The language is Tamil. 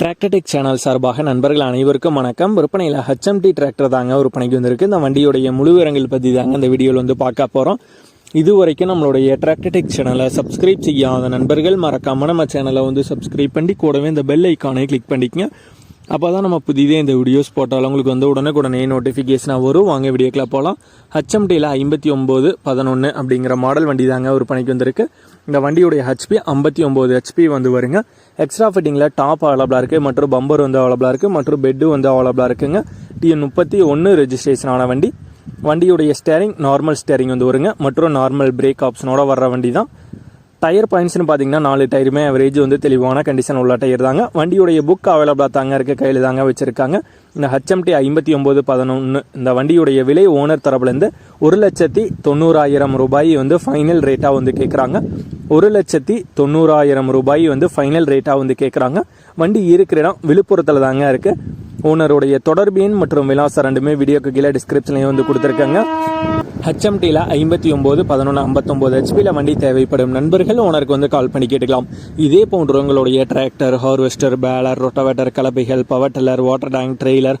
டிராக்டர்டெக் சேனல் சார்பாக நண்பர்கள் அனைவருக்கும் வணக்கம். விற்பனையில் ஹச்எம்டி டிராக்டர் தாங்க விற்பனைக்கு வந்திருக்கு. இந்த வண்டியுடைய முழு விவரங்கள் பற்றி தாங்க இந்த வீடியோவில் வந்து பார்க்க போகிறோம் இது வரைக்கும் நம்மளுடைய டிராக்டர்டெக் சேனலை சப்ஸ்கிரைப் செய்யாத நண்பர்கள் மறக்காம நம்ம சேனலை வந்து சப்ஸ்கிரைப் பண்ணி கூடவே இந்த பெல் ஐக்கானை கிளிக் பண்ணிக்கங்க. அப்போ தான் நம்ம புதிதே இந்த வீடியோஸ் போட்டாலும் உங்களுக்கு வந்து உடனுக்குடனே நோட்டிஃபிகேஷனாக வரும். வாங்க வீடியோக்கில் போகலாம் ஹச்எம்டியில் ஐம்பத்தி ஒம்பது பதினொன்று அப்படிங்கிற மாடல் வண்டி தாங்க விற்பனைக்கு வந்திருக்கு. இந்த வண்டியுடைய ஹெச்பி ஐம்பத்தி ஒம்பது ஹெச்பி வந்து வருங்க. எக்ஸ்ட்ரா ஃபிட்டிங்கில் டாப் அவைலபிளாக இருக்குது மற்றும் பம்பர் வந்து அவைலபிளாக இருக்குது மற்றும் பெட்டு வந்து அவைலபிளாக இருக்குங்க. டிஎன் முப்பத்தி ஒன்று ரெஜிஸ்ட்ரேஷன் ஆன வண்டி. வண்டியுடைய ஸ்டேரிங் நார்மல் ஸ்டேரிங் வந்து வருங்க. மற்றும் நார்மல் பிரேக் ஆப்ஷனோட வர்ற வண்டி தான் டயர் பாயிண்ட்ஸ்னு பார்த்தீங்கன்னா நாலு டயருமே அவரேஜ் வந்து தெளிவான கண்டிஷன் உள்ள டயர் தாங்க. வண்டியுடைய புக் அவைலபிளாக தாங்க இருக்க கையில் தாங்க வச்சுருக்காங்க. இந்த ஹச்எம்டி ஐம்பத்தி ஒம்பது பதினொன்று இந்த வண்டியுடைய விலை ஓனர் தரப்புலேருந்து ஒரு லட்சத்தி தொண்ணூறாயிரம் ரூபாய் வந்து ஃபைனல் ரேட்டாக வந்து கேட்குறாங்க ஒரு லட்சத்தி தொண்ணூறாயிரம் ரூபாய் வந்து ஃபைனல் ரேட்டாக வந்து கேட்குறாங்க வண்டி இருக்கிற இடம் விழுப்புரத்தில் தாங்க இருக்குது ஓனருடைய தொடர்பு எண் மற்றும் விலாசம் ரெண்டுமே வீடியோக்கு கீழே டிஸ்கிரிப்ஷன்லேயும் வந்து கொடுத்துருக்காங்க. ஹெச்எம்டியில் ஐம்பத்தி ஒம்பது பதினொன்று ஐம்பத்தொம்போது ஹெச்பியில் வண்டி தேவைப்படும் நண்பர்கள் ஓனருக்கு வந்து கால் பண்ணி கேட்டுக்கலாம். இதே போன்று உங்களுடைய tractor harvester baler rotavator கலப்பைகள் power tiller water tank trailer